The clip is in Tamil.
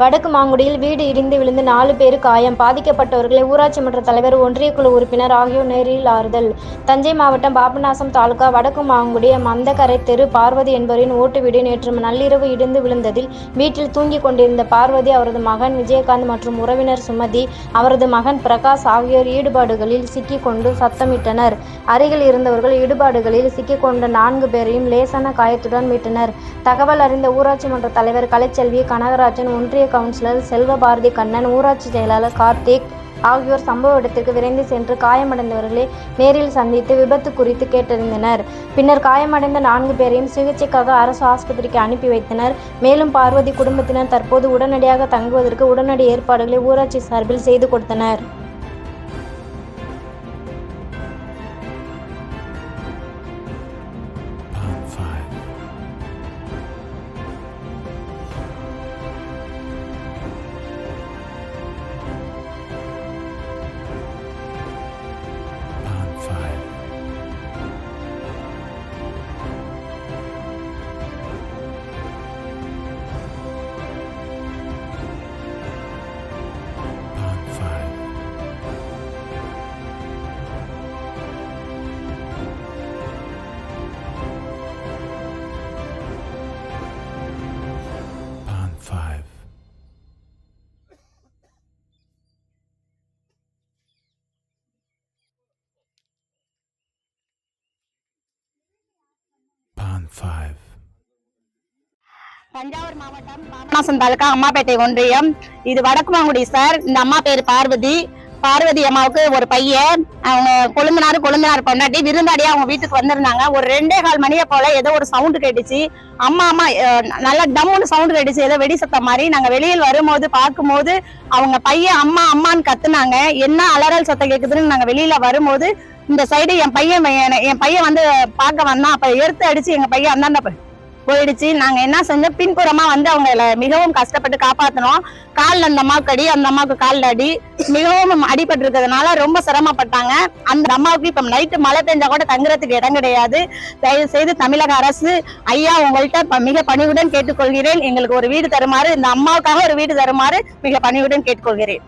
வடக்கு மாங்குடியில் வீடு இடிந்து விழுந்து நாலு பேர் காயம். பாதிக்கப்பட்டவர்களை ஊராட்சி மன்ற தலைவர் ஒன்றிய குழு உறுப்பினர் ஆகியோர் நேரில் ஆறுதல். தஞ்சை மாவட்டம் பாபநாசம் தாலுகா வடக்கு மாங்குடி மந்தக்கரை தெரு பார்வதி என்பவரின் ஓட்டு வீடு நேற்று நள்ளிரவு இடிந்து விழுந்ததில் வீட்டில் தூங்கிக் கொண்டிருந்த பார்வதி அவரது மகன் விஜயகாந்த் மற்றும் உறவினர் சுமதி அவரது மகன் பிரகாஷ் ஆகியோர் ஈடுபாடுகளில் சிக்கிக்கொண்டு சத்தமிட்டனர். அருகில் இருந்தவர்கள் ஈடுபாடுகளில் சிக்கிக்கொண்ட நான்கு பேரையும் லேசான காயத்துடன் மீட்டனர். தகவல் அறிந்த ஊராட்சி மன்ற தலைவர் கலைச்செல்வி கனகராஜன் ஒன்றிய கவுன்சிலர் செல்வபாரதி கண்ணன் ஊராட்சி செயலாளர் கார்த்திக் ஆகியோர் சம்பவ இடத்திற்கு விரைந்து சென்று காயமடைந்தவர்களை நேரில் சந்தித்து விபத்து குறித்து கேட்டறிந்தனர். பின்னர் காயமடைந்த நான்கு பேரையும் சிகிச்சைக்காக அரசு ஆஸ்பத்திரிக்கு அனுப்பி வைத்தனர். மேலும் பார்வதி குடும்பத்தினர் தற்போது உடனடியாக தங்குவதற்கு உடனடி ஏற்பாடுகளை ஊராட்சி சார்பில் செய்து கொடுத்தனர். தஞ்சாவூர் மாவட்டம் பாபநாசம் தாலுகா அம்மாப்பேட்டை ஒன்றியம். இது வடக்குமாங்குடி சார். இந்த அம்மா பேர் பார்வதி. பார்வதி அம்மாவுக்கு ஒரு பையன். அவங்க கொழுந்தனாரு கொழுந்தனார் பொண்டாட்டி விருந்தாடியா அவங்க வீட்டுக்கு வந்திருந்தாங்க. ஒரு ரெண்டே கால் மணியை போல ஏதோ ஒரு சவுண்டு கேட்டுச்சு. அம்மா அம்மா நல்ல நல்லா டம்முன்னு சவுண்டு கேட்டுச்சு. ஏதோ வெடி சத்தம் மாதிரி. நாங்க வெளியில் வரும்போது பார்க்கும்போது அவங்க பையன் அம்மா அம்மான்னு கத்துனாங்க. என்ன அலறல் சத்தம் கேக்குதுன்னு நாங்க வெளியில வரும்போது இந்த சைடு என் பையன் என் பையன் வந்து பார்க்க வந்தான். அப்ப எடுத்து அடிச்சு எங்க பையன் அந்தாண்ட போயிடுச்சு. நாங்க என்ன செஞ்சோம்? பின்புறமா வந்து அவங்க மிகவும் கஷ்டப்பட்டு காப்பாத்தினோம். காலில் அந்த அம்மாவுக்கு அடி அந்த அம்மாவுக்கு காலில் அடி. மிகவும் அடிபட்டிருக்கிறதுனால ரொம்ப சிரமப்பட்டாங்க. அந்த அம்மாவுக்கு இப்ப நைட்டு மழை பெஞ்சா கூட தங்குறதுக்கு இடம் கிடையாது. தயவு செய்து தமிழக அரசு ஐயா உங்கள்கிட்ட மிக பணிவுடன் கேட்டுக்கொள்கிறேன். எங்களுக்கு ஒரு வீடு தருமாறு இந்த அம்மாவுக்காக ஒரு வீடு தருமாறு மிக பணிவுடன் கேட்டுக்கொள்கிறேன்.